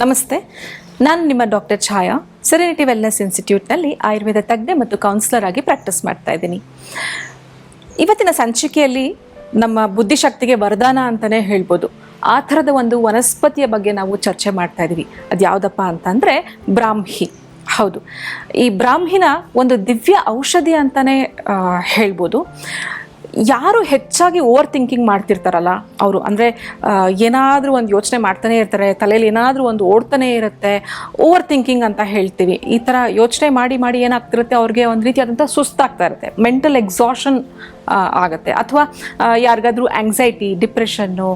ನಮಸ್ತೆ. ನಾನು ನಿಮ್ಮ ಡಾಕ್ಟರ್ ಛಾಯಾ ಸೆರೆನಿಟಿ ವೆಲ್ನೆಸ್ ಇನ್ಸ್ಟಿಟ್ಯೂಟ್ನಲ್ಲಿ ಆಯುರ್ವೇದ ತಜ್ಞೆ ಮತ್ತು ಕೌನ್ಸಿಲರ್ ಆಗಿ ಪ್ರಾಕ್ಟೀಸ್ ಮಾಡ್ತಾ ಇದ್ದೀನಿ. ಇವತ್ತಿನ ಸಂಚಿಕೆಯಲ್ಲಿ ನಮ್ಮ ಬುದ್ಧಿಶಕ್ತಿಗೆ ವರದಾನ ಅಂತಲೇ ಹೇಳ್ಬೋದು. ಆ ಥರದ ಒಂದು ವನಸ್ಪತಿಯ ಬಗ್ಗೆ ನಾವು ಚರ್ಚೆ ಮಾಡ್ತಾ ಇದ್ದೀವಿ. ಅದು ಯಾವುದಪ್ಪ ಅಂತಂದರೆ ಬ್ರಾಹ್ಮಿ. ಹೌದು. ಈ ಬ್ರಾಹ್ಮಿನ ಒಂದು ದಿವ್ಯ ಔಷಧಿ ಅಂತಲೇ ಹೇಳ್ಬೋದು. ಯಾರು ಹೆಚ್ಚಾಗಿ ಓವರ್ ಥಿಂಕಿಂಗ್ ಮಾಡ್ತಿರ್ತಾರಲ್ಲ ಅವರು? ಅಂದರೆ ಏನಾದರೂ ಒಂದು ಯೋಚನೆ ಮಾಡ್ತಾನೆ ಇರ್ತಾರೆ ತಲೆಯಲ್ಲಿ ಏನಾದರೂ ಒಂದು ಓಡ್ತಾನೆ ಇರುತ್ತೆ ಓವರ್ ಥಿಂಕಿಂಗ್ ಅಂತ ಹೇಳ್ತೀವಿ. ಈ ಥರ ಯೋಚನೆ ಮಾಡಿ ಮಾಡಿ ಏನಾಗ್ತಿರುತ್ತೆ, ಅವ್ರಿಗೆ ಒಂದು ರೀತಿಯಾದಂಥ ಸುಸ್ತಾಗ್ತಾ ಇರುತ್ತೆ. ಮೆಂಟಲ್ ಎಕ್ಸಾಷನ್ ಆಗುತ್ತೆ. ಅಥವಾ ಯಾರಿಗಾದರೂ ಆಂಗ್ಸೈಟಿ ಡಿಪ್ರೆಷನ್ನು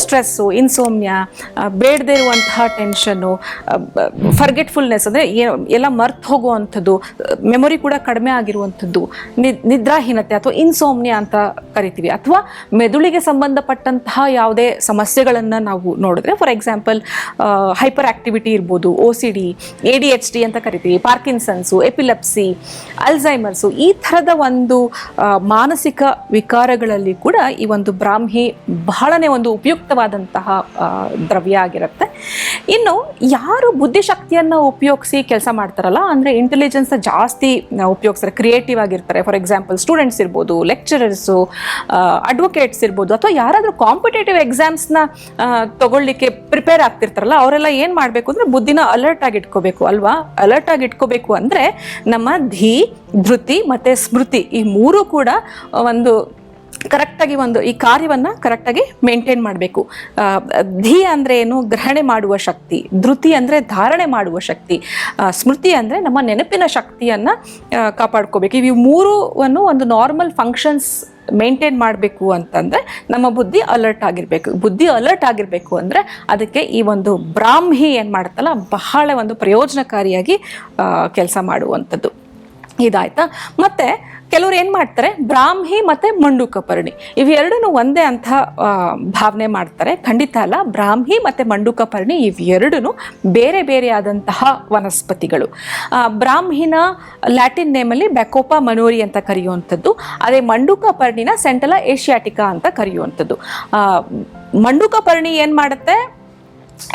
ಸ್ಟ್ರೆಸ್ಸು ಇನ್ಸೋಮ್ಯ ಬೇಡದೇ ಇರುವಂತಹ ಟೆನ್ಷನ್ನು ಫರ್ಗೆಟ್ಫುಲ್ನೆಸ್ ಅಂದರೆ ಎಲ್ಲ ಮರ್ತು ಹೋಗುವಂಥದ್ದು ಮೆಮೊರಿ ಕೂಡ ಕಡಿಮೆ ಆಗಿರುವಂಥದ್ದು ನಿದ್ರಾಹೀನತೆ ಅಥವಾ ಇನ್ಸೋಮ್ನಿಯಾ ಅಂತ ಕರಿತೀವಿ. ಅಥವಾ ಮೆದುಳಿಗೆ ಸಂಬಂಧಪಟ್ಟಂತಹ ಯಾವುದೇ ಸಮಸ್ಯೆಗಳನ್ನು ನಾವು ನೋಡಿದ್ರೆ ಫಾರ್ ಎಕ್ಸಾಂಪಲ್ ಹೈಪರ್ ಆಕ್ಟಿವಿಟಿ ಇರ್ಬೋದು O C D A D H D ಅಂತ ಕರಿತೀವಿ ಪಾರ್ಕಿನ್ಸನ್ಸು ಎಪಿಲೆಪ್ಸಿ ಅಲ್ಝೈಮರ್ಸು ಈ ಥರದ ಒಂದು ಮಾನಸಿಕ ವಿಕಾರಗಳಲ್ಲಿ ಕೂಡ ಈ ಒಂದು ಬ್ರಾಹ್ಮಿ ಬಹಳನೇ ಒಂದು ಉಪಯುಕ್ತವಾದಂತಹ ದ್ರವ್ಯ ಆಗಿರುತ್ತೆ. ಇನ್ನು ಯಾರು ಬುದ್ಧಿಶಕ್ತಿಯನ್ನು ಉಪಯೋಗಿಸಿ ಕೆಲಸ ಮಾಡ್ತಾರಲ್ಲ, ಅಂದರೆ ಇಂಟೆಲಿಜೆನ್ಸ್ನ ಜಾಸ್ತಿ ಉಪಯೋಗಿಸ್ತಾರೆ ಕ್ರಿಯೇಟಿವ್ ಆಗಿರ್ತಾರೆ. ಫಾರ್ ಎಕ್ಸಾಂಪಲ್ ಸ್ಟೂಡೆಂಟ್ಸ್ ಇರ್ಬೋದು ಲೆಕ್ಚರರ್ಸು ಅಡ್ವೊಕೇಟ್ಸ್ ಇರ್ಬೋದು ಅಥವಾ ಯಾರಾದರೂ ಕಾಂಪಿಟೇಟಿವ್ ಎಕ್ಸಾಮ್ಸ್ನ ತಗೊಳ್ಳಿಕ್ಕೆ ಪ್ರಿಪೇರ್ ಆಗ್ತಿರ್ತಾರಲ್ಲ, ಅವರೆಲ್ಲ ಏನು ಮಾಡಬೇಕು ಅಂದರೆ ಬುದ್ಧಿನ ಅಲರ್ಟ್ ಆಗಿ ಇಟ್ಕೋಬೇಕು ಅಲ್ವಾ? ಅಲರ್ಟ್ ಆಗಿ ಇಟ್ಕೋಬೇಕು ಅಂದರೆ ನಮ್ಮ ಧೀ, ಧೃತಿ ಮತ್ತು ಸ್ಮೃತಿ ಈ ಮೂರು ಕೂಡ ಒಂದು ಕರೆಕ್ಟಾಗಿ ಒಂದು ಈ ಕಾರ್ಯವನ್ನು ಕರೆಕ್ಟಾಗಿ ಮೇಂಟೈನ್ ಮಾಡಬೇಕು. ಧೀ ಅಂದರೆ ಏನು? ಗ್ರಹಣೆ ಮಾಡುವ ಶಕ್ತಿ. ಧೃತಿ ಅಂದರೆ ಧಾರಣೆ ಮಾಡುವ ಶಕ್ತಿ. ಸ್ಮೃತಿ ಅಂದರೆ ನಮ್ಮ ನೆನಪಿನ ಶಕ್ತಿಯನ್ನು ಕಾಪಾಡ್ಕೋಬೇಕು. ಇವು ಮೂರುವನ್ನು ಒಂದು ನಾರ್ಮಲ್ ಫಂಕ್ಷನ್ಸ್ ಮೇಂಟೈನ್ ಮಾಡಬೇಕು ಅಂತಂದರೆ ನಮ್ಮ ಬುದ್ಧಿ ಅಲರ್ಟ್ ಆಗಿರಬೇಕು. ಬುದ್ಧಿ ಅಲರ್ಟ್ ಆಗಿರಬೇಕು ಅಂದರೆ ಅದಕ್ಕೆ ಈ ಒಂದು ಬ್ರಾಹ್ಮಿ ಏನು ಮಾಡುತ್ತಲ್ಲ ಬಹಳ ಒಂದು ಪ್ರಯೋಜನಕಾರಿಯಾಗಿ ಕೆಲಸ ಮಾಡುವಂಥದ್ದು. ಇದಾಯ್ತಾ? ಮತ್ತೆ ಕೆಲವರು ಏನು ಮಾಡ್ತಾರೆ? ಬ್ರಾಹ್ಮಿ ಮತ್ತು ಮಂಡುಕಪರ್ಣಿ. ಇವೆರಡೂ ಒಂದೇ ಅಂತ ಭಾವನೆ ಮಾಡ್ತಾರೆ. ಖಂಡಿತ ಅಲ್ಲ, ಬ್ರಾಹ್ಮಿ ಮತ್ತು ಮಂಡುಕಪರ್ಣಿ ಇವೆರಡೂ ಬೇರೆ ಬೇರೆ ಆದಂತಹ ವನಸ್ಪತಿಗಳು. ಬ್ರಾಹ್ಮಿನ ಲ್ಯಾಟಿನ್ ನೇಮಲ್ಲಿ ಬೆಕೋಪಾ ಮನೋರಿ ಅಂತ ಕರೆಯುವಂಥದ್ದು. ಅದೇ ಮಂಡುಕಪರ್ಣಿನ ಸೆಂಟಲ ಏಷಿಯಾಟಿಕಾ ಅಂತ ಕರೆಯುವಂಥದ್ದು. ಮಂಡುಕಪರ್ಣಿ ಏನು ಮಾಡುತ್ತೆ?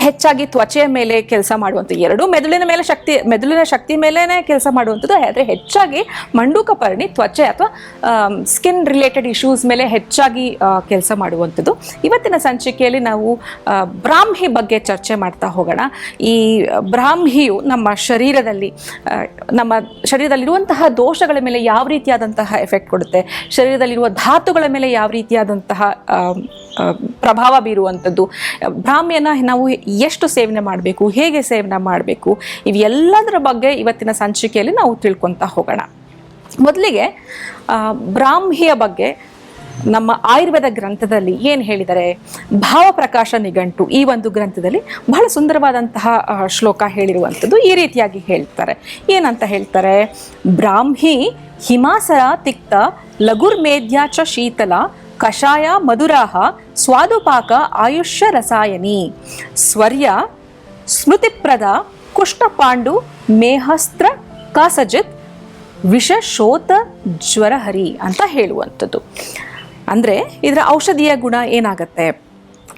ಹೆಚ್ಚಾಗಿ ತ್ವಚೆಯ ಮೇಲೆ ಕೆಲಸ ಮಾಡುವಂಥ ಎರಡು ಮೆದುಳಿನ ಮೇಲೆ ಶಕ್ತಿ, ಮೆದುಳಿನ ಶಕ್ತಿ ಮೇಲೇ ಕೆಲಸ ಮಾಡುವಂಥದ್ದು. ಆದರೆ ಹೆಚ್ಚಾಗಿ ಮಂಡೂಕಪರ್ಣಿ ತ್ವಚೆ ಅಥವಾ ಸ್ಕಿನ್ ರಿಲೇಟೆಡ್ ಇಶ್ಯೂಸ್ ಮೇಲೆ ಹೆಚ್ಚಾಗಿ ಕೆಲಸ ಮಾಡುವಂಥದ್ದು. ಇವತ್ತಿನ ಸಂಚಿಕೆಯಲ್ಲಿ ನಾವು ಬ್ರಾಹ್ಮಿ ಬಗ್ಗೆ ಚರ್ಚೆ ಮಾಡ್ತಾ ಹೋಗೋಣ. ಈ ಬ್ರಾಹ್ಮಿಯು ನಮ್ಮ ಶರೀರದಲ್ಲಿ ನಮ್ಮ ಶರೀರದಲ್ಲಿರುವಂತಹ ದೋಷಗಳ ಮೇಲೆ ಯಾವ ರೀತಿಯಾದಂತಹ ಎಫೆಕ್ಟ್ ಕೊಡುತ್ತೆ? ಶರೀರದಲ್ಲಿರುವ ಧಾತುಗಳ ಮೇಲೆ ಯಾವ ರೀತಿಯಾದಂತಹ ಪ್ರಭಾವ ಬೀರುವಂಥದ್ದು? ಬ್ರಾಹ್ಮಿಯನ್ನು ನಾವು ಎಷ್ಟು ಸೇವನೆ ಮಾಡಬೇಕು, ಹೇಗೆ ಸೇವನೆ ಮಾಡಬೇಕು, ಇವೆಲ್ಲದರ ಬಗ್ಗೆ ಇವತ್ತಿನ ಸಂಚಿಕೆಯಲ್ಲಿ ನಾವು ತಿಳ್ಕೊತಾ ಹೋಗೋಣ. ಮೊದಲಿಗೆ ಬ್ರಾಹ್ಮಿಯ ಬಗ್ಗೆ ನಮ್ಮ ಆಯುರ್ವೇದ ಗ್ರಂಥದಲ್ಲಿ ಏನು ಹೇಳಿದರೆ ಭಾವಪ್ರಕಾಶ ನಿಘಂಟು ಈ ಒಂದು ಗ್ರಂಥದಲ್ಲಿ ಬಹಳ ಸುಂದರವಾದಂತಹ ಶ್ಲೋಕ ಹೇಳಿರುವಂಥದ್ದು ಈ ರೀತಿಯಾಗಿ ಹೇಳ್ತಾರೆ. ಏನಂತ ಹೇಳ್ತಾರೆ? ಬ್ರಾಹ್ಮಿ ಹಿಮಾಸರ ತಿಕ್ತ ಲಘುರ್ಮೇಧ್ಯಾಚ ಶೀತಲ ಕಷಾಯ, ಮಧುರಾಹ, ಸ್ವಾದುಪಾಕ, ಆಯುಷ್ಯ ರಸಾಯನಿ. ಸ್ವರ್ಯ, ಸ್ಮೃತಿಪ್ರದ, ಕುಷ್ಠಪಾಂಡು, ಮೇಹಸ್ತ್ರ ಕಾಸಜಿತ್ ವಿಷ ಶೋತ ಜ್ವರಹರಿ ಅಂತ ಹೇಳುವಂಥದ್ದು. ಅಂದರೆ ಇದರ ಔಷಧೀಯ ಗುಣ ಏನಾಗುತ್ತೆ?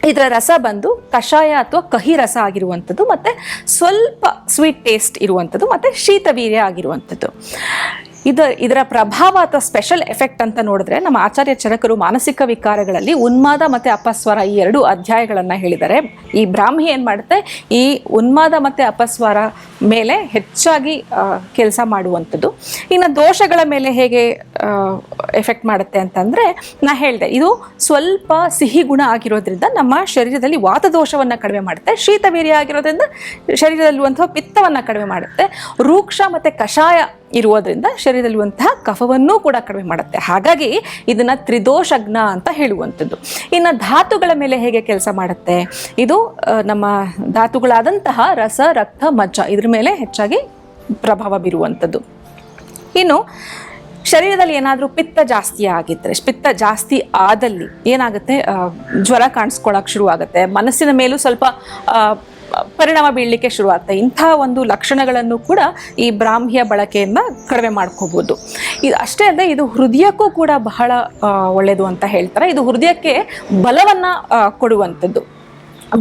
ಇದರ ರಸ ಬಂದು ಕಷಾಯ ಅಥವಾ ಕಹಿ ರಸ ಆಗಿರುವಂಥದ್ದು ಮತ್ತು ಸ್ವಲ್ಪ ಸ್ವೀಟ್ ಟೇಸ್ಟ್ ಇರುವಂಥದ್ದು ಮತ್ತು ಶೀತವೀರ್ಯ ಆಗಿರುವಂಥದ್ದು. ಇದು ಇದರ ಪ್ರಭಾವ ಅಥವಾ ಸ್ಪೆಷಲ್ ಎಫೆಕ್ಟ್ ಅಂತ ನೋಡಿದ್ರೆ ನಮ್ಮ ಆಚಾರ್ಯ ಚರಕರು ಮಾನಸಿಕ ವಿಕಾರಗಳಲ್ಲಿ ಉನ್ಮಾದ ಮತ್ತು ಅಪಸ್ವರ ಈ ಎರಡು ಅಧ್ಯಾಯಗಳನ್ನು ಹೇಳಿದ್ದಾರೆ. ಈ ಬ್ರಾಹ್ಮಿ ಏನು ಮಾಡುತ್ತೆ? ಈ ಉನ್ಮಾದ ಮತ್ತು ಅಪಸ್ವರ ಮೇಲೆ ಹೆಚ್ಚಾಗಿ ಕೆಲಸ ಮಾಡುವಂಥದ್ದು. ಇನ್ನು ದೋಷಗಳ ಮೇಲೆ ಹೇಗೆ ಎಫೆಕ್ಟ್ ಮಾಡುತ್ತೆ ಅಂತಂದರೆ, ನಾ ಹೇಳಿದೆ, ಇದು ಸ್ವಲ್ಪ ಸಿಹಿ ಗುಣ ಆಗಿರೋದ್ರಿಂದ ನಮ್ಮ ಶರೀರದಲ್ಲಿ ವಾತದೋಷವನ್ನು ಕಡಿಮೆ ಮಾಡುತ್ತೆ. ಶೀತವೀರ್ಯ ಆಗಿರೋದ್ರಿಂದ ಶರೀರದಲ್ಲಿರುವಂತಹ ಪಿತ್ತವನ್ನು ಕಡಿಮೆ ಮಾಡುತ್ತೆ. ರೂಕ್ಷ ಮತ್ತು ಕಷಾಯ ಇರುವುದರಿಂದ ಶರೀರದಲ್ಲಿರುವಂತಹ ಕಫವನ್ನೂ ಕೂಡ ಕಡಿಮೆ ಮಾಡುತ್ತೆ. ಹಾಗಾಗಿ ಇದನ್ನ ತ್ರಿದೋಷಗ್ನ ಅಂತ ಹೇಳುವಂಥದ್ದು. ಇನ್ನು ಧಾತುಗಳ ಮೇಲೆ ಹೇಗೆ ಕೆಲಸ ಮಾಡುತ್ತೆ? ಇದು ನಮ್ಮ ಧಾತುಗಳಾದಂತಹ ರಸ, ರಕ್ತ, ಮಜ್ಜ ಇದ್ರ ಮೇಲೆ ಹೆಚ್ಚಾಗಿ ಪ್ರಭಾವ ಬೀರುವಂಥದ್ದು. ಇನ್ನು ಶರೀರದಲ್ಲಿ ಏನಾದರೂ ಪಿತ್ತ ಜಾಸ್ತಿ ಆಗಿದ್ದರೆ ಪಿತ್ತ ಜಾಸ್ತಿ ಆದಲ್ಲಿ ಏನಾಗುತ್ತೆ? ಜ್ವರ ಕಾಣಿಸ್ಕೊಳ್ಳೋಕೆ ಶುರು ಆಗುತ್ತೆ ಮನಸ್ಸಿನ ಮೇಲೂ ಸ್ವಲ್ಪ ಪರಿಣಾಮ ಬೀಳಲಿಕ್ಕೆ ಶುರುವಾಗುತ್ತೆ ಇಂಥ ಒಂದು ಲಕ್ಷಣಗಳನ್ನು ಕೂಡ ಈ ಬ್ರಾಹ್ಮಿಯ ಬಳಕೆಯನ್ನು ಕಡಿಮೆ ಮಾಡ್ಕೋಬೋದು. ಇದು ಅಷ್ಟೇ ಅಲ್ಲದೆ ಇದು ಹೃದಯಕ್ಕೂ ಕೂಡ ಬಹಳ ಒಳ್ಳೆಯದು ಅಂತ ಹೇಳ್ತಾರೆ. ಇದು ಹೃದಯಕ್ಕೆ ಬಲವನ್ನು ಕೊಡುವಂಥದ್ದು.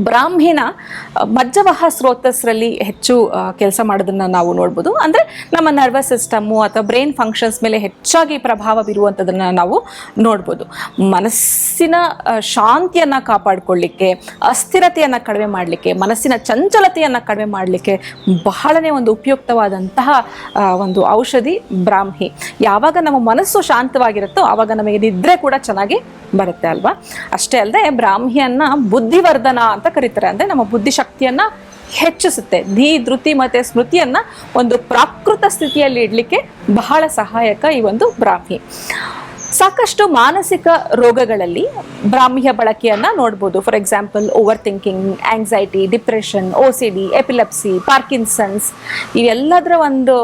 ಬ್ರಾಹ್ಮಿನ ಮಜ್ಜವಹ ಸ್ರೋತಸ್ರಲ್ಲಿ ಹೆಚ್ಚು ಕೆಲಸ ಮಾಡೋದನ್ನ ನಾವು ನೋಡ್ಬೋದು. ಅಂದರೆ ನಮ್ಮ ನರ್ವಸ್ ಸಿಸ್ಟಮ್ಮು ಅಥವಾ ಬ್ರೈನ್ ಫಂಕ್ಷನ್ಸ್ ಮೇಲೆ ಹೆಚ್ಚಾಗಿ ಪ್ರಭಾವ ಬೀರುವಂಥದ್ದನ್ನು ನಾವು ನೋಡ್ಬೋದು. ಮನಸ್ಸಿನ ಶಾಂತಿಯನ್ನ ಶಾಂತಿಯನ್ನು ಕಾಪಾಡಿಕೊಳ್ಳಿಕ್ಕೆ, ಅಸ್ಥಿರತೆಯನ್ನು ಕಡಿಮೆ ಮಾಡಲಿಕ್ಕೆ, ಮನಸ್ಸಿನ ಚಂಚಲತೆಯನ್ನು ಕಡಿಮೆ ಮಾಡಲಿಕ್ಕೆ ಬಹಳನೇ ಒಂದು ಉಪಯುಕ್ತವಾದಂತಹ ಒಂದು ಔಷಧಿ ಬ್ರಾಹ್ಮಿ. ಯಾವಾಗ ನಮ್ಮ ಮನಸ್ಸು ಶಾಂತವಾಗಿರುತ್ತೋ ಆವಾಗ ನಮಗೆ ನಿದ್ರೆ ಕೂಡ ಚೆನ್ನಾಗಿ ಬರುತ್ತೆ ಅಲ್ವಾ? ಅಷ್ಟೇ ಅಲ್ಲದೆ ಬ್ರಾಹ್ಮಿಯನ್ನ ಬುದ್ಧಿವರ್ಧನ ಅಂತ ಕರೀತಾರೆ. ಅಂದರೆ ನಮ್ಮ ಬುದ್ಧಿಶಕ್ತಿಯನ್ನ ಹೆಚ್ಚಿಸುತ್ತೆ. ಧಿ, ಧೃತಿ ಮತ್ತೆ ಸ್ಮೃತಿಯನ್ನ ಒಂದು ಪ್ರಾಕೃತ ಸ್ಥಿತಿಯಲ್ಲಿ ಇಡಲಿಕ್ಕೆ ಬಹಳ ಸಹಾಯಕ ಈ ಒಂದು ಬ್ರಾಹ್ಮಿ. ಸಾಕಷ್ಟು ಮಾನಸಿಕ ರೋಗಗಳಲ್ಲಿ ಬ್ರಾಹ್ಮ್ಯ ಬಳಕೆಯನ್ನ ನೋಡ್ಬೋದು. For example overthinking anxiety depression O C D epilepsy Parkinson's ಇವೆಲ್ಲದರ ಒಂದು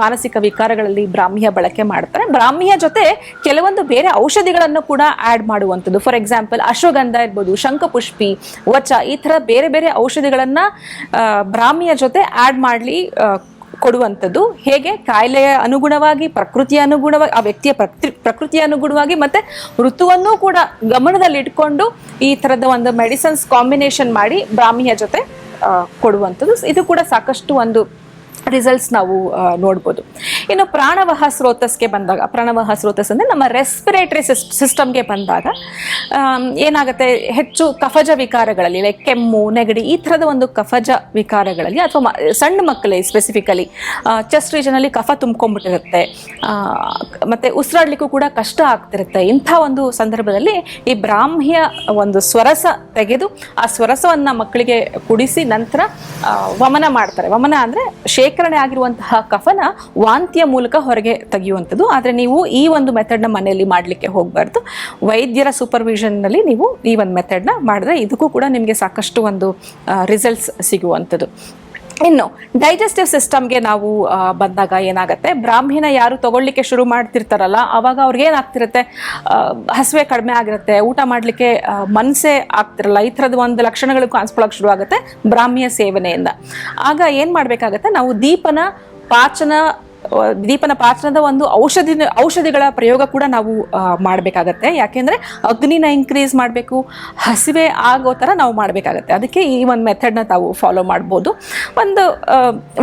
ಮಾನಸಿಕ ವಿಕಾರಗಳಲ್ಲಿ ಬ್ರಾಹ್ಮ್ಯ ಬಳಕೆ ಮಾಡ್ತಾರೆ. ಬ್ರಾಹ್ಮಿಯ ಜೊತೆ ಕೆಲವೊಂದು ಬೇರೆ ಔಷಧಿಗಳನ್ನು ಕೂಡ ಆ್ಯಡ್ ಮಾಡುವಂಥದ್ದು. ಫಾರ್ ಎಕ್ಸಾಂಪಲ್ ಅಶ್ವಗಂಧ ಇರ್ಬೋದು, ಶಂಖಪುಷ್ಪಿ, ವಚ ಈ ಥರ ಬೇರೆ ಬೇರೆ ಔಷಧಿಗಳನ್ನು ಬ್ರಾಹ್ಮಿಯ ಜೊತೆ ಆ್ಯಡ್ ಮಾಡಲಿ ಕೊಡುವಂಥದ್ದು. ಹೇಗೆ? ಕಾಯಿಲೆಯ ಅನುಗುಣವಾಗಿ, ಪ್ರಕೃತಿಯ ಅನುಗುಣವಾಗಿ ಆ ವ್ಯಕ್ತಿಯ ಪ್ರಕೃತಿ, ಪ್ರಕೃತಿಯ ಅನುಗುಣವಾಗಿ ಮತ್ತೆ ಋತುವನ್ನು ಕೂಡ ಗಮನದಲ್ಲಿ ಇಟ್ಕೊಂಡು ಈ ಥರದ ಒಂದು ಮೆಡಿಸನ್ಸ್ ಕಾಂಬಿನೇಷನ್ ಮಾಡಿ ಬ್ರಾಹ್ಮಿಯ ಜೊತೆ ಕೊಡುವಂಥದ್ದು. ಇದು ಕೂಡ ಸಾಕಷ್ಟು ಒಂದು ರಿಸಲ್ಟ್ಸ್ ನಾವು ನೋಡ್ಬೋದು. ಇನ್ನು ಪ್ರಾಣವಹ ಸ್ರೋತಸ್ಗೆ ಬಂದಾಗ, ಪ್ರಾಣವಹ ಸ್ರೋತಸ್ ಅಂದರೆ ನಮ್ಮ ರೆಸ್ಪಿರೇಟರಿ ಸಿಸ್ಟಮ್ಗೆ ಬಂದಾಗ ಏನಾಗುತ್ತೆ? ಹೆಚ್ಚು ಕಫಜ ವಿಕಾರಗಳಲ್ಲಿ ಲೈಕ್ ಕೆಮ್ಮು, ನೆಗಡಿ, ಈ ಥರದ ಒಂದು ಕಫಜ ವಿಕಾರಗಳಲ್ಲಿ ಅಥವಾ ಸಣ್ಣ ಮಕ್ಕಳಿಗೆ ಸ್ಪೆಸಿಫಿಕಲಿ ಚೆಸ್ಟ್ ರೀಜನಲ್ಲಿ ಕಫ ತುಂಬ್ಕೊಂಡ್ಬಿಟ್ಟಿರುತ್ತೆ. ಮತ್ತು ಉಸಿರಾಡ್ಲಿಕ್ಕೂ ಕೂಡ ಕಷ್ಟ ಆಗ್ತಿರುತ್ತೆ. ಇಂಥ ಒಂದು ಸಂದರ್ಭದಲ್ಲಿ ಈ ಬ್ರಾಹ್ಮ್ಯ ಒಂದು ಸ್ವರಸ ತೆಗೆದು ಆ ಸ್ವರಸವನ್ನು ಮಕ್ಕಳಿಗೆ ಕುಡಿಸಿ ನಂತರ ವಮನ ಮಾಡ್ತಾರೆ. ವಮನ ಅಂದರೆ ಶೇಖರಣೆ ಆಗಿರುವಂತಹ ಕಫನ ವಾಂತಿಯ ಮೂಲಕ ಹೊರಗೆ ತೆಗೆಯುವಂಥದ್ದು. ಆದರೆ ನೀವು ಈ ಒಂದು ಮೆಥಡ್ನ ಮನೆಯಲ್ಲಿ ಮಾಡಲಿಕ್ಕೆ ಹೋಗಬಾರ್ದು. ವೈದ್ಯರ ಸೂಪರ್ವಿಷನ್ನಲ್ಲಿ ನೀವು ಈ ಒಂದು ಮೆಥಡ್ನ ಮಾಡಿದ್ರೆ ಇದಕ್ಕೂ ಕೂಡ ನಿಮಗೆ ಸಾಕಷ್ಟು ಒಂದು ರಿಸಲ್ಟ್ಸ್ ಸಿಗುವಂಥದ್ದು. ಇನ್ನು ಡೈಜೆಸ್ಟಿವ್ ಸಿಸ್ಟಮ್ಗೆ ನಾವು ಬಂದಾಗ ಏನಾಗುತ್ತೆ? ಬ್ರಾಹ್ಮಿನ ಯಾರು ತಗೊಳ್ಳಿಕ್ಕೆ ಶುರು ಮಾಡ್ತಿರ್ತಾರಲ್ಲ ಆವಾಗ ಅವ್ರಿಗೆ ಏನಾಗ್ತಿರುತ್ತೆ? ಹಸುವೆ ಕಡಿಮೆ ಆಗಿರುತ್ತೆ, ಊಟ ಮಾಡಲಿಕ್ಕೆ ಮನಸ್ಸೇ ಆಗ್ತಿರಲ್ಲ, ಈ ಥರದ ಒಂದು ಲಕ್ಷಣಗಳು ಕಾಣಿಸ್ಕೊಳ್ಳೋಕೆ ಶುರು ಆಗುತ್ತೆ ಬ್ರಾಹ್ಮಿಯ ಸೇವನೆಯಿಂದ. ಆಗ ಏನು ಮಾಡಬೇಕಾಗತ್ತೆ? ನಾವು ದೀಪನ, ಪಾಚನ ದೀಪನ ಪಾತ್ರದ ಒಂದು ಔಷಧಿ ಔಷಧಿಗಳ ಪ್ರಯೋಗ ಕೂಡ ನಾವು ಮಾಡಬೇಕಾಗತ್ತೆ. ಯಾಕೆಂದರೆ ಅಗ್ನಿನ ಇನ್ಕ್ರೀಸ್ ಮಾಡಬೇಕು, ಹಸಿವೆ ಆಗೋ ಥರ ನಾವು ಮಾಡಬೇಕಾಗತ್ತೆ. ಅದಕ್ಕೆ ಈ ಒಂದು ಮೆಥಡ್ನ ತಾವು ಫಾಲೋ ಮಾಡ್ಬೋದು. ಒಂದು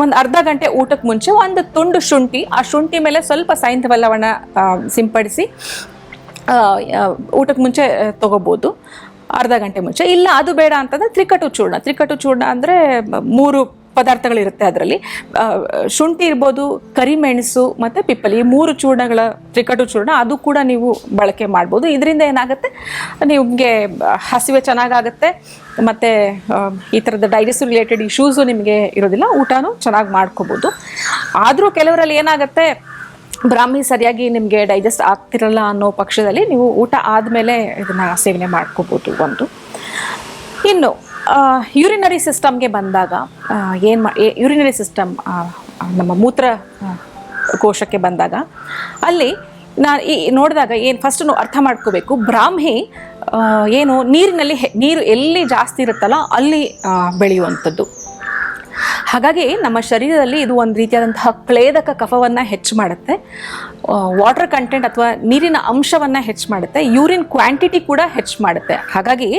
ಒಂದು ಅರ್ಧ ಗಂಟೆ ಊಟಕ್ಕೆ ಮುಂಚೆ ಒಂದು ತುಂಡು ಶುಂಠಿ, ಆ ಶುಂಠಿ ಮೇಲೆ ಸ್ವಲ್ಪ ಲವಣ ಸಿಂಪಡಿಸಿ ಊಟಕ್ಕೆ ಮುಂಚೆ ತಗೋಬೋದು. ಅರ್ಧ ಗಂಟೆ ಮುಂಚೆ. ಇಲ್ಲ, ಅದು ಬೇಡ ಅಂತಂದರೆ ತ್ರಿಕಟು ಚೂರ್ಣ. ತ್ರಿಕಟು ಚೂರ್ಣ ಅಂದರೆ ಮೂರು ಪದಾರ್ಥಗಳಿರುತ್ತೆ ಅದರಲ್ಲಿ. ಶುಂಠಿ ಇರ್ಬೋದು, ಕರಿಮೆಣಸು ಮತ್ತು ಪಿಪ್ಪಲಿ, ಈ ಮೂರು ಚೂರ್ಣಗಳ ತ್ರಿಕಟು ಚೂರ್ಣ, ಅದು ಕೂಡ ನೀವು ಬಳಕೆ ಮಾಡ್ಬೋದು. ಇದರಿಂದ ಏನಾಗುತ್ತೆ? ನಿಮಗೆ ಹಸಿವೆ ಚೆನ್ನಾಗಾಗುತ್ತೆ, ಮತ್ತು ಈ ಥರದ ಡೈಜೆಸ್ಟ್ ರಿಲೇಟೆಡ್ ಇಶ್ಯೂಸು ನಿಮಗೆ ಇರೋದಿಲ್ಲ, ಊಟನೂ ಚೆನ್ನಾಗಿ ಮಾಡ್ಕೋಬೋದು. ಆದರೂ ಕೆಲವರಲ್ಲಿ ಏನಾಗುತ್ತೆ? ಬ್ರಾಹ್ಮಿ ಸರಿಯಾಗಿ ನಿಮಗೆ ಡೈಜೆಸ್ಟ್ ಆಗ್ತಿರಲ್ಲ ಅನ್ನೋ ಪಕ್ಷದಲ್ಲಿ ನೀವು ಊಟ ಆದಮೇಲೆ ಇದನ್ನು ಸೇವನೆ ಮಾಡ್ಕೋಬೋದು ಒಂದು. ಇನ್ನು ಯೂರಿನರಿ ಸಿಸ್ಟಮ್ಗೆ ಬಂದಾಗ ಏನು ಮಾ ಯೂರಿನರಿ ಸಿಸ್ಟಮ್ ನಮ್ಮ ಮೂತ್ರ ಕೋಶಕ್ಕೆ ಬಂದಾಗ, ಅಲ್ಲಿ ನಾ ಈ ನೋಡಿದಾಗ ಏನು ಫಸ್ಟ್ ಅರ್ಥ ಮಾಡ್ಕೋಬೇಕು. ಬ್ರಾಹ್ಮಿ ಏನು ನೀರಿನಲ್ಲಿ ನೀರು ಎಲ್ಲಿ ಜಾಸ್ತಿ ಇರುತ್ತಲ್ಲ, ಅಲ್ಲಿ ಬೆಳೆಯುವಂಥದ್ದು. ಹಾಗಾಗಿ ನಮ್ಮ ಶರೀರದಲ್ಲಿ ಇದು ಒಂದು ರೀತಿಯಾದಂತಹ ಕ್ಲೇದಕ ಕಫವನ್ನು ಹೆಚ್ಚು ಮಾಡುತ್ತೆ. ವಾಟರ್ ಕಂಟೆಂಟ್ ಅಥವಾ ನೀರಿನ ಅಂಶವನ್ನು ಹೆಚ್ಚು ಮಾಡುತ್ತೆ. ಯೂರಿನ್ ಕ್ವಾಂಟಿಟಿ ಕೂಡ ಹೆಚ್ಚು ಮಾಡುತ್ತೆ. ಹಾಗಾಗಿ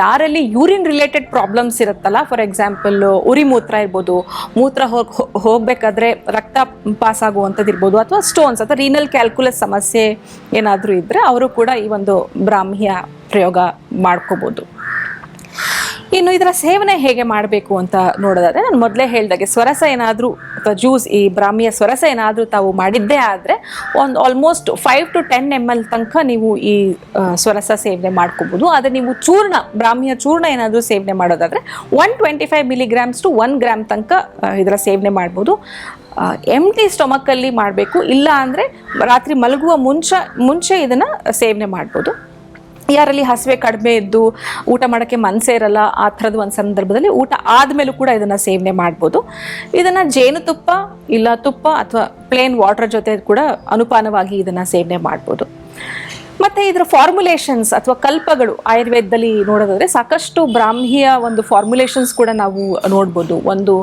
ಯಾರಲ್ಲಿ ಯೂರಿನ್ ರಿಲೇಟೆಡ್ ಪ್ರಾಬ್ಲಮ್ಸ್ ಇರುತ್ತಲ್ಲ ಫಾರ್ ಎಕ್ಸಾಂಪಲ್ ಉರಿ ಮೂತ್ರ ಇರ್ಬೋದು, ಮೂತ್ರ ಹೋಗಿ ಹೋಗಬೇಕಾದ್ರೆ ರಕ್ತ ಪಾಸ್ ಆಗುವಂಥದ್ದು ಇರ್ಬೋದು, ಅಥವಾ ಸ್ಟೋನ್ಸ್ ಅಥವಾ ರೀನಲ್ ಕ್ಯಾಲ್ಕುಲಸ್ ಸಮಸ್ಯೆ ಏನಾದರೂ ಇದ್ದರೆ ಅವರು ಕೂಡ ಈ ಒಂದು ಬ್ರಾಹ್ಮಿಯ ಪ್ರಯೋಗ ಮಾಡ್ಕೋಬೋದು. ಇನ್ನು ಇದರ ಸೇವನೆ ಹೇಗೆ ಮಾಡಬೇಕು ಅಂತ ನೋಡೋದಾದ್ರೆ, ನಾನು ಮೊದಲೇ ಹೇಳಿದಾಗೆ ಸ್ವರಸ ಏನಾದರೂ ಅಥವಾ ಜ್ಯೂಸ್, ಈ ಬ್ರಾಹ್ಮಿಯ ಸ್ವರಸ ಏನಾದರೂ ತಾವು ಮಾಡಿದ್ದೇ ಆದರೆ ಒಂದು almost five to ten M L ತನಕ ನೀವು ಈ ಸ್ವರಸ ಸೇವನೆ ಮಾಡ್ಕೋಬೋದು. ಆದರೆ ನೀವು ಚೂರ್ಣ, ಬ್ರಾಹ್ಮಿಯ ಚೂರ್ಣ ಏನಾದರೂ ಸೇವನೆ ಮಾಡೋದಾದರೆ one twenty five milligrams to one gram ತನಕ ಇದರ ಸೇವನೆ ಮಾಡ್ಬೋದು. ಎಂ ಟಿ ಸ್ಟೊಮಕ್ಕಲ್ಲಿ ಮಾಡಬೇಕು. ಇಲ್ಲ ಅಂದರೆ ರಾತ್ರಿ ಮಲಗುವ ಮುಂಚೆ ಮುಂಚೆ ಇದನ್ನು ಸೇವನೆ ಮಾಡ್ಬೋದು. ಯಾರಲ್ಲಿ ಹಸಿವೆ ಕಡಿಮೆ ಇದ್ದು ಊಟ ಮಾಡೋಕ್ಕೆ ಮನಸ್ಸೇ ಇರಲ್ಲ, ಆ ಥರದ ಒಂದು ಸಂದರ್ಭದಲ್ಲಿ ಊಟ ಆದಮೇಲೂ ಕೂಡ ಇದನ್ನು ಸೇವನೆ ಮಾಡ್ಬೋದು. ಇದನ್ನು ಜೇನುತುಪ್ಪ ಇಲ್ಲ ತುಪ್ಪ ಅಥವಾ ಪ್ಲೇನ್ ವಾಟರ್ ಜೊತೆ ಕೂಡ ಅನುಪಾನವಾಗಿ ಇದನ್ನು ಸೇವನೆ ಮಾಡ್ಬೋದು. ಮತ್ತು ಇದರ ಫಾರ್ಮುಲೇಷನ್ಸ್ ಅಥವಾ ಕಲ್ಪಗಳು ಆಯುರ್ವೇದದಲ್ಲಿ ನೋಡೋದಾದ್ರೆ ಸಾಕಷ್ಟು ಬ್ರಾಹ್ಮಿಯ ಒಂದು ಫಾರ್ಮುಲೇಷನ್ಸ್ ಕೂಡ ನಾವು ನೋಡ್ಬೋದು. ಒಂದು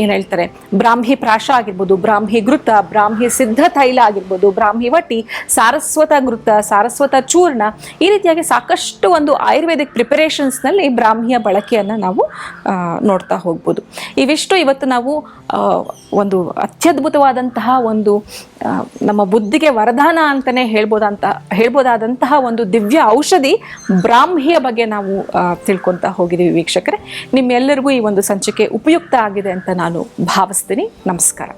ಏನು ಹೇಳ್ತಾರೆ, ಬ್ರಾಹ್ಮಿ ಪ್ರಾಶ ಆಗಿರ್ಬೋದು, ಬ್ರಾಹ್ಮಿ ಘೃತ, ಬ್ರಾಹ್ಮಿ ಸಿದ್ಧ ತೈಲ ಆಗಿರ್ಬೋದು, ಬ್ರಾಹ್ಮಿ ವಟಿ, ಸಾರಸ್ವತ ಘೃತ, ಸಾರಸ್ವತ ಚೂರ್ಣ, ಈ ರೀತಿಯಾಗಿ ಸಾಕಷ್ಟು ಒಂದು ಆಯುರ್ವೇದಿಕ್ ಪ್ರಿಪರೇಷನ್ಸ್ನಲ್ಲಿ ಬ್ರಾಹ್ಮಿಯ ಬಳಕೆಯನ್ನು ನಾವು ನೋಡ್ತಾ ಹೋಗ್ಬೋದು. ಇವಿಷ್ಟು ಇವತ್ತು ನಾವು ಒಂದು ಅತ್ಯದ್ಭುತವಾದಂತಹ ಒಂದು ನಮ್ಮ ಬುದ್ಧಿಗೆ ವರದಾನ ಅಂತಲೇ ಹೇಳ್ಬೋದಂತ ಹೇಳ್ಬೋದಾದಂತಹ ಒಂದು ದಿವ್ಯ ಔಷಧಿ ಬ್ರಾಹ್ಮಿಯ ಬಗ್ಗೆ ನಾವು ತಿಳ್ಕೊತಾ ಹೋಗಿದ್ದೀವಿ ವೀಕ್ಷಕರೇ. ನಿಮ್ಮೆಲ್ಲರಿಗೂ ಈ ಒಂದು ಸಂಚಿಕೆ ಉಪಯುಕ್ತ ಆಗಿದೆ ಅಂತ ನಾನು ಭಾವಿಸ್ತೀನಿ. ನಮಸ್ಕಾರ.